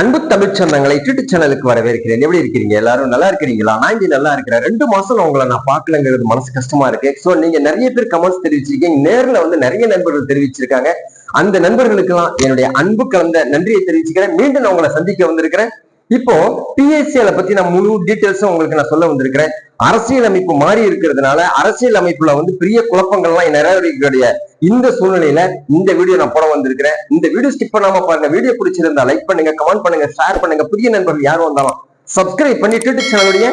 அன்பு தமிழ் சொந்தங்களை யூடியூப் சேனலுக்கு வரவேற்கிறேன். எப்படி இருக்கிறீங்க? எல்லாரும் நல்லா இருக்கிறீங்களா? நான் இங்க நல்லா இருக்கிறேன். ரெண்டு மாசம் உங்களை நான் பார்க்கலங்கிறது மனசு கஷ்டமா இருக்கு. சோ நீங்க நிறைய பேர் கமெண்ட்ஸ் தெரிவிச்சிருக்கீங்க. நேர்ல வந்து நிறைய நண்பர்கள் தெரிவிச்சிருக்காங்க. அந்த நண்பர்களுக்கெல்லாம் என்னுடைய அன்பு கலந்த நன்றியை தெரிவிச்சுக்கிறேன். மீண்டும் நான் உங்களை சந்திக்க வந்திருக்கிறேன். இப்போ பிஎஸ்சியில பத்தி நான் முழு டீட்டெயில்ஸும் உங்களுக்கு நான் சொல்ல வந்திருக்கிறேன். அரசியல் அமைப்பு மாறி இருக்கிறதுனால அரசியல் அமைப்புல வந்து பெரிய குழப்பங்கள்லாம் நிறைவேறக்கூடிய இந்த சூழ்நிலையில இந்த வீடியோ நான் போட வந்திருக்கிறேன். இந்த வீடியோ ஸ்டிப் பண்ணாம பாருங்க. வீடியோ பிடிச்சிருந்தா லைக் பண்ணுங்க கமெண்ட் பண்ணுங்க ஷேர் பண்ணுங்க. புதிய நண்பர்கள் யாரும் வந்தாலும் சப்ஸ்கிரைப் பண்ணி யூடியூப் சேனலுடைய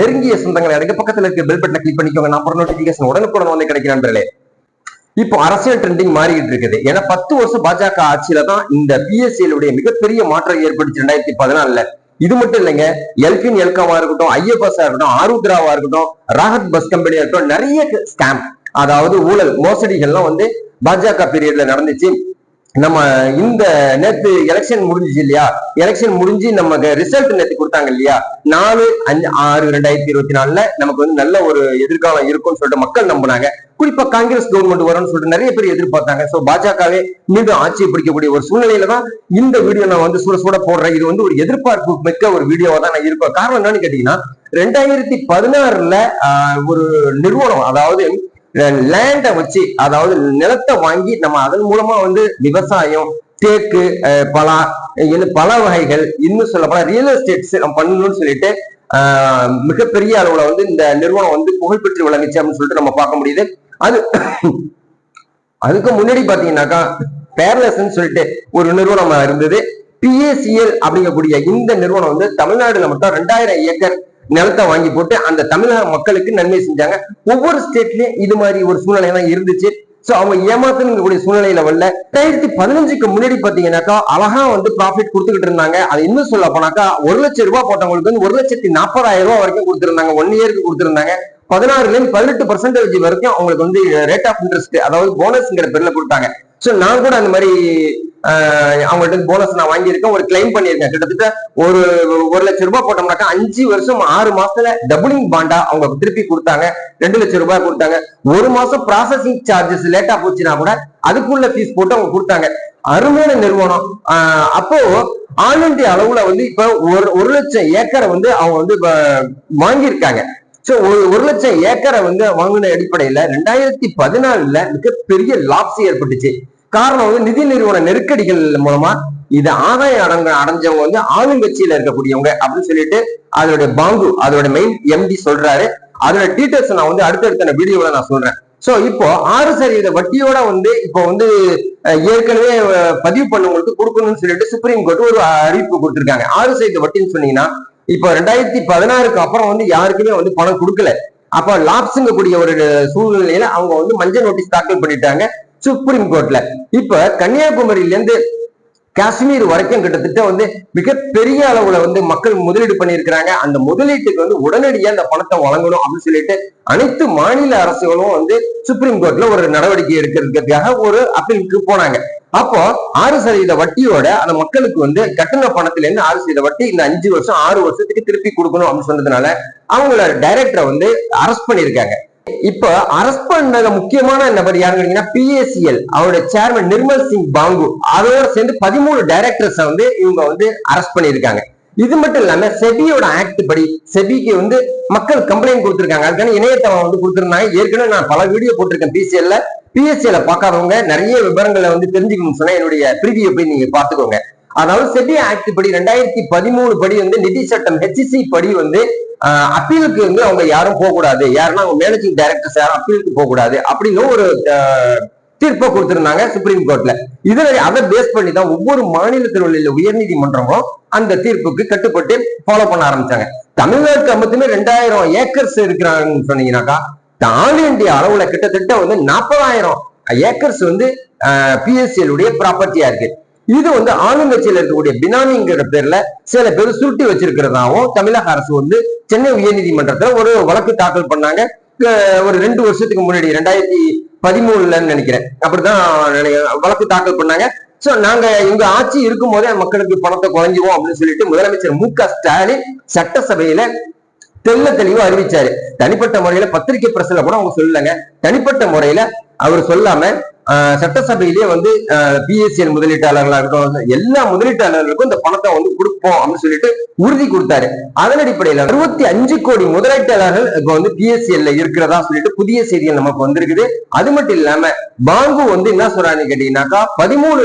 நெருங்கிய சொந்தங்களை அடங்க. பக்கத்துல இருக்க பெல் பட்டனை கிளிக் பண்ணிக்கோங்க. நான் போற நோட்டிபிகேஷன் உடனுக்குடன் வந்து கிடைக்கிற நண்பர்களே. இப்போ அரசியல் ட்ரெண்டிங் மாறிக்கிட்டு இருக்குது. ஏன்னா பத்து வருஷம் பாஜக ஆட்சியில தான் இந்த பிஎஸ்சியிலுடைய மிகப்பெரிய மாற்றம் ஏற்பட்டுச்சு ரெண்டாயிரத்தி பதினாலுல. இது மட்டும் இல்லைங்க எல்பின் எல்காவா இருக்கட்டும் ஐஎஃப்எஸ் இருக்கட்டும் ஆருத்ராவா இருக்கட்டும் ராகத் பஸ் கம்பெனியா இருக்கட்டும் நிறைய ஸ்கேம் அதாவது ஊழல் மோசடிகள்லாம் வந்து பாஜக பீரியட்ல நடந்துச்சு. நம்ம இந்த நேத்து எலெக்ஷன் முடிஞ்சிச்சு இல்லையா? எலெக்ஷன் முடிஞ்சு நமக்கு ரிசல்ட் நேத்து கொடுத்தாங்க இல்லையா? நாலு அஞ்சு ஆறு ரெண்டாயிரத்தி இருபத்தி நாலுல நமக்கு வந்து நல்ல ஒரு எதிர்காலம் இருக்கும்னு சொல்லிட்டு மக்கள் நம்பினாங்க. குறிப்பா காங்கிரஸ் கவர்மெண்ட் வரும்னு சொல்லிட்டு நிறைய பேர் எதிர்பார்த்தாங்க. சோ பாஜகவே மீண்டும் ஆட்சியை பிடிக்கக்கூடிய ஒரு சூழ்நிலையில தான் இந்த வீடியோ நான் வந்து சுட சுட போடுறேன். இது வந்து ஒரு எதிர்பார்ப்பு மிக்க ஒரு வீடியோவா தான் நான் இருப்பேன் காரணம் என்னன்னு கேட்டீங்கன்னா ரெண்டாயிரத்தி பதினாறுல ஒரு நிறுவனம் அதாவது லேண்டை வச்சு அதாவது நிலத்தை வாங்கி நம்ம அதன் மூலமா வந்து விவசாயம் தேக்கு பலா இன்னும் பல வகைகள் இன்னும் சொல்ல போனா ரியல் எஸ்டேட்ஸ் நம்ம பண்ணணும்னு சொல்லிட்டு ஆஹ், மிகப்பெரிய அளவுல வந்து இந்த நிறுவனம் வந்து புகழ்பெற்று விளங்குச்சு அப்படின்னு சொல்லிட்டு நம்ம பார்க்க முடியுது. அது அதுக்கு முன்னாடி பாத்தீங்கன்னாக்கா பேர்லெஸ்ன்னு சொல்லிட்டு ஒரு நிறுவனம் இருந்தது. பிஏசிஎல் அப்படிங்கக்கூடிய இந்த நிறுவனம் வந்து தமிழ்நாடுல மட்டும் ரெண்டாயிரம் ஏக்கர் நிலத்தை வாங்கி போட்டு அந்த தமிழக மக்களுக்கு நன்மை செஞ்சாங்க. ஒவ்வொரு ஸ்டேட்லயும் இது மாதிரி ஒரு சூழ்நிலை தான் இருந்துச்சு. சோ அவங்க ஏமாத்தணுங்கக்கூடிய சூழ்நிலையில வரல. ரெண்டாயிரத்தி பதினஞ்சுக்கு முன்னாடி பாத்தீங்கன்னாக்கா அழகா வந்து ப்ராஃபிட் கொடுத்துக்கிட்டு இருந்தாங்க. அது இன்னும் சொல்ல போனாக்கா ஒரு லட்சம் ரூபாய் போட்டவங்களுக்கு வந்து ஒரு லட்சத்தி நாற்பதாயிரம் ரூபாய் வரைக்கும் கொடுத்துருந்தாங்க. ஒன் இயருக்கு கொடுத்துருந்தாங்க. பதினாறுலேருந்து பதினெட்டு பர்சன்டேஜ் வரைக்கும் அவங்களுக்கு வந்து ரேட் ஆஃப் இன்ட்ரெஸ்ட் அதாவது போனஸ்ங்கிற பேர்ல கொடுத்தாங்க. ஸோ நான் கூட அந்த மாதிரி ஆஹ், அவங்கள்ட்ட போனஸ் நான் வாங்கியிருக்கேன். ஒரு கிளைம் பண்ணியிருக்கேன். கிட்டத்தட்ட ஒரு ஒரு லட்சம் ரூபாய் போட்டோம்னாக்கா அஞ்சு வருஷம் ஆறு மாசத்துல டபுளிங் பாண்டா அவங்க திருப்பி கொடுத்தாங்க. ரெண்டு லட்சம் ரூபாய் கொடுத்தாங்க. ஒரு மாசம் ப்ராசஸிங் சார்ஜஸ் லேட்டா போச்சுன்னா கூட அதுக்குள்ள ஃபீஸ் போட்டு அவங்க கொடுத்தாங்க. அருமையான நிறுவனம். ஆஹ், அப்போ ஆல் இண்டியா அளவுல வந்து இப்ப ஒரு ஒரு லட்சம் ஏக்கரை வந்து அவங்க வந்து வாங்கியிருக்காங்க. சோ ஒரு ஒரு லட்சம் ஏக்கரை வந்து வாங்கின அடிப்படையில ரெண்டாயிரத்தி பதினாலுல மிகப்பெரிய லாப்ஸ் ஏற்பட்டுச்சு. காரணம் வந்து நிதி நிறுவன நெருக்கடிகள் மூலமா இது ஆதாயம் அடங்க அடைஞ்சவங்க வந்து ஆளுங்கட்சியில இருக்கக்கூடியவங்க அப்படின்னு சொல்லிட்டு அதோட பாங்கு அதோட மெயின் எம்டி சொல்றாரு. அதோட டீட்டெயில்ஸ் நான் வந்து அடுத்தடுத்த வீடியோல நான் சொல்றேன். சோ இப்போ ஆறு சதவீத வட்டியோட வந்து இப்போ வந்து ஏற்கனவே பதிவு பண்ணவங்களுக்கு கொடுக்கணும்னு சொல்லிட்டு சுப்ரீம் கோர்ட் ஒரு அறிவிப்பு கொடுத்திருக்காங்க. ஆறு சதவீத வட்டின்னு சொன்னீங்கன்னா இப்போ ரெண்டாயிரத்தி பதினாறுக்கு அப்புறம் வந்து யாருக்குமே வந்து பணம் கொடுக்கல. அப்ப லாப்ஸுங்க கூடிய ஒரு சூழ்நிலையில அவங்க வந்து மஞ்சள் நோட்டீஸ் தாக்கல் பண்ணிட்டாங்க சுப்ரீம் கோர்ட்ல. இப்ப கன்னியாகுமரியில இருந்து காஷ்மீர் வரைக்கும் கிட்டத்தட்ட வந்து மிகப்பெரிய அளவுல வந்து மக்கள் முதலீடு பண்ணியிருக்கிறாங்க. அந்த முதலீட்டுக்கு வந்து உடனடியா அந்த பணத்தை வழங்கணும் அப்படின்னு சொல்லிட்டு அனைத்து மாநில அரசுகளும் வந்து சுப்ரீம் கோர்ட்ல ஒரு நடவடிக்கை எடுக்கிறதுக்காக ஒரு அப்பீலுக்கு போனாங்க. அப்போ ஆறு சதவீத வட்டியோட அந்த மக்களுக்கு வந்து கட்டண பணத்துல இருந்து ஆறு சதவீத வட்டி இந்த அஞ்சு வருஷம் ஆறு வருஷத்துக்கு திருப்பி கொடுக்கணும் அப்படின்னு சொன்னதுனால அவங்கள டைரக்டரை வந்து அரெஸ்ட் பண்ணியிருக்காங்க. இப்ப அரெஸ்ட் பண்ண முக்கியமான நபர் யாருன்னு கேட்டீங்கன்னா அவருடைய சேர்மன் நிர்மல் சிங் பாங்கு அதோட சேர்ந்து பதிமூணு டைரக்டர்ஸை வந்து இவங்க வந்து அரெஸ்ட் பண்ணியிருக்காங்க. இது மட்டும் இல்லாம செபியோட ஆக்ட் படி செபிக்கு வந்து மக்கள் கம்ப்ளைண்ட் கொடுத்திருக்காங்க. அதுக்கான இணையதளம் வந்து கொடுத்திருந்தாங்க. ஏற்கனவே நான் பல வீடியோ போட்டிருக்கேன் பிசிஎல்ல பிஎஸ்சியில பார்க்காதவங்க நிறைய விவரங்களை வந்து தெரிஞ்சுக்கணும்னு சொன்னா என்னுடைய பிரிவியை போய் நீங்க பாத்துக்கோங்க அதாவது செபி ஆக்ட் படி ரெண்டாயிரத்தி பதிமூணு படி வந்து நிதி சட்டம் ஹெச்சிசி படி வந்து அப்பீலுக்கு வந்து அவங்க யாரும் போக கூடாது யாருன்னா அவங்க மேனேஜிங் டைரக்டர்ஸ் யாரும் அப்பீலுக்கு போக கூடாது அப்படின்னு ஒரு தீர்ப்பை கொடுத்திருந்தாங்க சுப்ரீம் கோர்ட்ல இதுல அதை பேஸ் பண்ணி தான் ஒவ்வொரு மாநிலத்தில் உள்ள உயர்நீதிமன்றங்களும் அந்த தீர்ப்புக்கு கட்டுப்பட்டு ஃபாலோ பண்ண ஆரம்பிச்சாங்க. தமிழ்நாட்டுக்கு மட்டுமே ரெண்டாயிரம் ஏக்கர்ஸ் இருக்கிறாங்கன்னு சொன்னீங்கன்னாக்கா ஆல் இந்தியா அளவுல கிட்டத்தட்ட வந்து நாற்பதாயிரம் ஏக்கர்ஸ் வந்து பிஎஸ்சிஎல் உடைய ப்ராப்பர்ட்டியா இருக்கு. இது வந்து ஆளுங்கட்சியில் இருக்கக்கூடிய பினாமிங்கிற பேர்ல சில பேர் சுருட்டி வச்சிருக்கிறதாவும் தமிழக அரசு வந்து சென்னை உயர்நீதிமன்றத்துல ஒரு வழக்கு தாக்கல் பண்ணாங்க. ஒரு ரெண்டு வருஷத்துக்கு முன்னாடி ரெண்டாயிரத்தி பதிமூணுலன்னு நினைக்கிறேன். அப்படிதான் வழக்கு தாக்கல் பண்ணாங்க. சோ நாங்க இங்க ஆட்சி இருக்கும் போதே மக்களுக்கு பணத்தை குறைஞ்சிவோம் அப்படின்னு சொல்லிட்டு முதலமைச்சர் மு க ஸ்டாலின் சட்டசபையில தெல்ல தெளிவா அறிவிச்சாரு. தனிப்பட்ட முறையில பத்திரிகை பிரஸ்ல கூட அவங்க சொல்லலங்க. தனிப்பட்ட முறையில அவர் சொல்லாம ஆஹ் சட்டசபையிலேயே வந்து பிஎஸ்சிஎல் முதலீட்டாளர்களா இருக்கட்டும் எல்லா முதலீட்டாளர்களுக்கும் இந்த பணத்தை வந்து கொடுப்போம் அப்படின்னு சொல்லிட்டு உறுதி கொடுத்தாரு. அதன் அடிப்படையில் அறுபத்தி அஞ்சு கோடி முதலீட்டாளர்கள் இப்ப வந்து பிஎஸ்சிஎல்ல இருக்கிறதா சொல்லிட்டு புதிய செய்திகள் நமக்கு வந்திருக்குது. அது மட்டும் இல்லாம பாங்கு வந்து என்ன சொல்றாங்கன்னு கேட்டீங்கன்னாக்கா பதிமூணு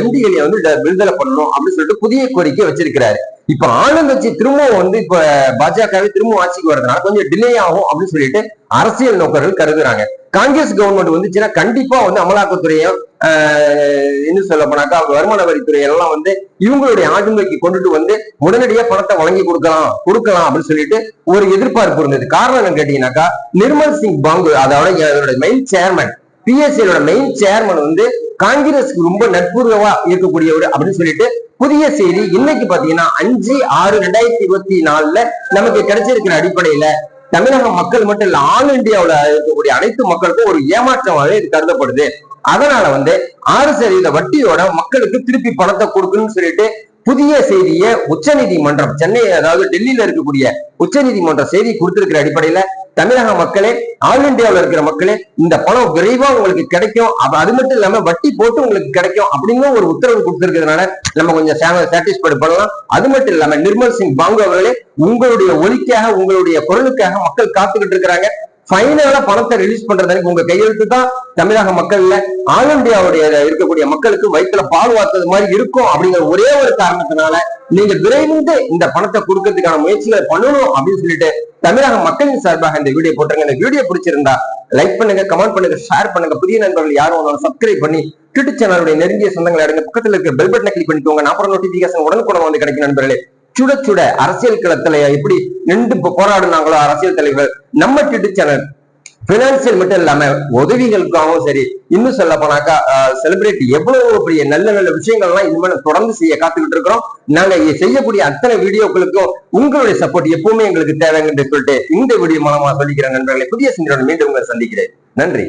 எம்டிகளை வந்து விடுதலை பண்ணணும் அப்படின்னு சொல்லிட்டு புதிய கோரிக்கை வச்சிருக்கிறாரு. இப்ப ஆளுங்கட்சி திரும்பவும் வந்து இப்ப பாஜகவே திரும்பவும் ஆட்சிக்கு வரதுனால கொஞ்சம் டிலே ஆகும் அப்படின்னு சொல்லிட்டு அரசியல் நோக்கர்கள் கருதுறாங்க. காங்கிரஸ் கவர்மெண்ட் வந்துச்சுன்னா கண்டிப்பா வந்து அமலாக்கத்துறையும் என்ன சொல்ல போனாக்கா வருமான வரித்துறை எல்லாம் வந்து இவங்களுடைய ஆளுமைக்கு கொண்டுட்டு வந்து உடனடியா பணத்தை வழங்கி கொடுக்கலாம் கொடுக்கலாம் அப்படின்னு சொல்லிட்டு ஒரு எதிர்பார்ப்பு இருந்தது. காரணம் என்னன்னு கேட்டீங்கன்னாக்கா நிர்மல் சிங் பாங்கு அதோட என்னோட மெயின் சேர்மன் பிஎஸ்சியோட மெயின் சேர்மன் வந்து காங்கிரஸ்க்கு ரொம்ப நட்புறவா இருக்கக்கூடியவர் அப்படின்னு சொல்லிட்டு புதிய செய்தி இன்னைக்கு பாத்தீங்கன்னா அஞ்சு ஆறு ரெண்டாயிரத்தி இருபத்தி நாலுல நமக்கு கிடைச்சிருக்கிற அடிப்படையில தமிழக மக்கள் மட்டும் இல்ல ஆல் இந்தியாவுல இருக்கக்கூடிய அனைத்து மக்களுக்கும் ஒரு ஏமாற்றமாகவே இது கருதப்படுது. அதனால வந்து ஆறு சதவீத வட்டியோட மக்களுக்கு திருப்பி பணத்தை கொடுக்கணும்னு சொல்லிட்டு புதிய செய்தியை உச்சநீதிமன்றம் சென்னை அதாவது டெல்லியில இருக்கக்கூடிய உச்சநீதிமன்ற செய்தி கொடுத்திருக்கிற அடிப்படையில தமிழக மக்களே ஆல் இந்தியாவில் இருக்கிற மக்களே இந்த பணம் விரைவா உங்களுக்கு கிடைக்கும். அது மட்டும் இல்லாம வட்டி போட்டு உங்களுக்கு கிடைக்கும் அப்படின்னு ஒரு உத்தரவு கொடுத்திருக்கிறதுனால நம்ம கொஞ்சம் சாட்டிஸ்பைடு பண்ணலாம். அது மட்டும் இல்லாம நிர்மல் சிங் பாங்கு அவர்களே உங்களுடைய ஒலிக்காக உங்களுடைய குரலுக்காக மக்கள் காத்துக்கிட்டு இருக்கிறாங்க. ஃபைனலா பணத்தை ரிலீஸ் பண்றதுக்கு உங்க கையெழுத்து தான் தமிழக மக்கள்ல ஆல் இந்தியாவுடைய இருக்கக்கூடிய மக்களுக்கு வயிற்றுல பால் வார்த்தது மாதிரி இருக்கும் அப்படிங்கிற ஒரே ஒரு காரணத்தினால நீங்க விரைந்து இந்த பணத்தை கொடுக்கறதுக்கான முயற்சிகளை பண்ணணும் அப்படின்னு சொல்லிட்டு தமிழக மக்களின் சார்பாக இந்த வீடியோ போட்டுருங்க இந்த வீடியோ பிடிச்சிருந்தா லைக் பண்ணுங்க கமெண்ட் பண்ணுங்க ஷேர் பண்ணுங்க. புதிய நண்பர்கள் யாரும் ஒன்றும் சப்ஸ்கிரைப் பண்ணி ட்விட்டர் சேனலுடைய நெருங்கிய சொந்தங்களை அடங்க பக்கத்துல இருக்க பெல் பட்டனை கிளிக் பண்ணிக்கோங்க. நான் அப்புறம் நோட்டிபிகேஷன் உடனுக்குடன் வந்து கிடைக்கும் நண்பர்களே. சுட சுட அரசியல் களத்துல எப்படி நின்று போ- போராடுனாங்களோ அரசியல் தலைவர் நம்ம ட்விட்டர் சேனல் பினான்சியல் மட்டும் இல்லாம உதவிகளுக்காகவும் சரி இன்னும் சொல்ல போனாக்கா செலிபிரிட்டி எவ்வளவு பெரிய நல்ல நல்ல விஷயங்கள்லாம் இனிமேல் தொடர்ந்து செய்ய காத்துக்கிட்டு இருக்கிறோம். நாங்க செய்யக்கூடிய அத்தனை வீடியோக்களுக்கும் உங்களுடைய சப்போர்ட் எப்பவுமே எங்களுக்கு தேவைங்கன்னு சொல்லிட்டு இந்த வீடியோ மூலமா சொல்லிக்கிறேன் நண்பர்களை. புதிய சிந்தனை மீண்டும் உங்களை சந்திக்கிறேன். நன்றி.